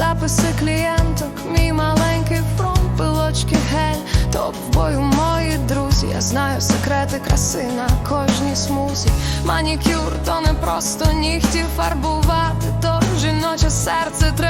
записи клієнток, мій маленький фронт, пилочки гель, топ в бою мої друзі. Я знаю секрети краси на кожній смузі. Манікюр то не просто нігті фарбувати, то жіноче серце треба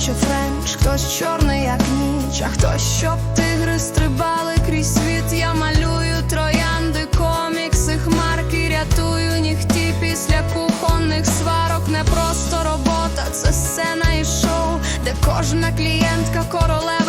хоче френч, хтось чорний, як ніч, а хтось, щоб тигри стрибали крізь світ. Я малюю троянди, комікси, хмарки, рятую нігті після кухонних сварок. Не просто робота, це сцена і шоу, де кожна клієнтка королева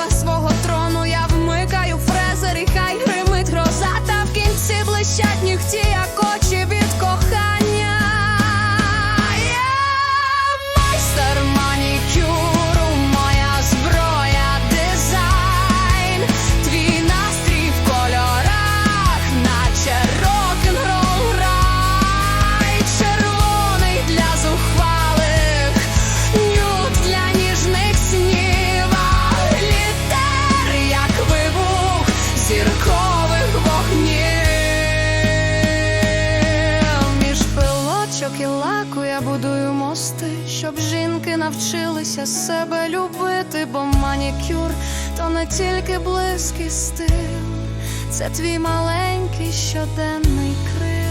навчилися себе любити, бо манікюр то не тільки близький стил, це твій маленький щоденний крил.